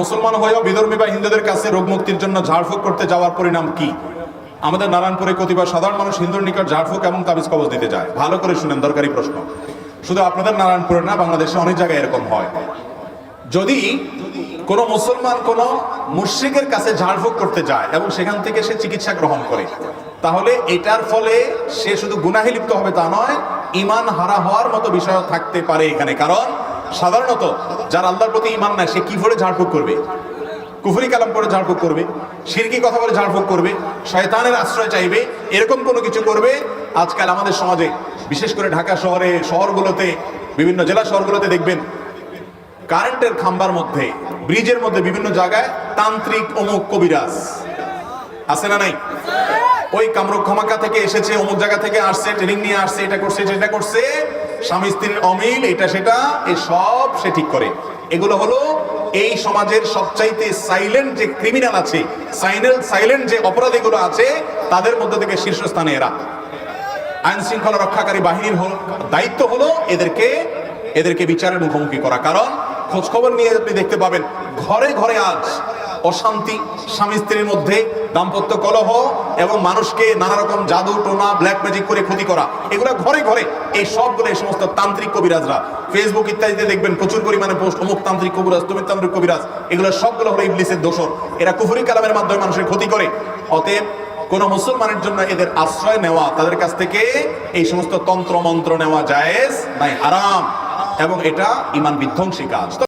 মুসলমান হয়েও বিধর্মী বা হিন্দুদের কাছে রোগ মুক্তির জন্য ঝাড়ফুঁক করতে যাওয়ার পরিণাম কি? আমাদের নারায়ণপুরে কতিপয় সাধারণ মানুষ হিন্দুর নিকট ঝাড়ফুঁক এবং তাবিজ কবজ দিতে যায়। ভালো করে শুনেন, দরকারি প্রশ্ন। শুধু আপনাদের নারায়ণপুরে না, বাংলাদেশে অনেক জায়গায় এরকম হয়। যদি কোনো মুসলমান কোনো মুশ্রিকের কাছে ঝাড়ফুঁক করতে যায় এবং সেখান থেকে সে চিকিৎসা গ্রহণ করে, তাহলে এটার ফলে সে শুধু গুনাহে লিপ্ত হবে তা নয় ইমান হারা হওয়ার মতো বিষয় থাকতে পারে এখানে। কারণ সাধারণত যার আল্লাহর প্রতি ইমান নাই, সে কি করে ঝাড়ফুঁক করবে? কুফরি কালাম করে ঝাড়ফুঁক করবে, সিরকি কথা বলে ঝাড়ফুঁক করবে, শয়তানের আশ্রয় চাইবে, এরকম কোনো কিছু করবে? আজকাল আমাদের সমাজে, বিশেষ করে ঢাকা শহরে, শহরগুলোতে, বিভিন্ন জেলা শহরগুলোতে দেখবেন, কারেন্টের খাম্বার মধ্যে, ব্রিজের মধ্যে বিভিন্ন জায়গায় তান্ত্রিক অমুক কবিরাজ। আছে না নাই? ওই কামরূপ ক্ষমাকা থেকে এসেছে, অমুক জায়গা থেকে আসছে ট্রেনিং নিয়ে আসছে, এটা করছে সেটা করছে স্বামী স্ত্রীর অমিল, এটা সেটা এই সব সে ঠিক করে। এগুলো হলো এই সমাজের সবচাইতে সাইলেন্ট যে ক্রিমিনাল আছে সাইনেল সাইলেন্ট যে অপরাধীগুলো আছে, তাদের মধ্যে থেকে শীর্ষস্থানে এরা। আইন শৃঙ্খলা রক্ষাকারী বাহিনীর দায়িত্ব হলো এদেরকে এদেরকে বিচারের মুখোমুখি করা। কারণ খোঁজখবর নিয়ে আপনি দেখতে পাবেন, ঘরে ঘরে আজ অশান্তি, স্বামী স্ত্রীর মধ্যে দাম্পত্য কলহ এবং মানুষকে নানা রকম জাদু, টোনা ব্ল্যাক ম্যাজিক করে ক্ষতি করা। এগুলো ঘরে ঘরে। এই সবগুলো এই সমস্ত তান্ত্রিক কবিরাজরা। ফেসবুক ইত্যাদিতে দেখবেন প্রচুর পরিমাণে পোস্ট অমুক তান্ত্রিক কবিরাজ তুমি তান্ত্রিক কবিরাজ। এগুলো সবগুলো হলো ইবলিসের দোষর। এরা কুফরি কালামের মাধ্যমে মানুষের ক্ষতি করে। অতএব কোন মুসলমানের জন্য এদের আশ্রয় নেওয়া, তাদের কাছ থেকে এই সমস্ত তন্ত্র মন্ত্র নেওয়া জায়েজ নাই, হারাম। এবং এটা ইমান বিধ্বংসী কাজ।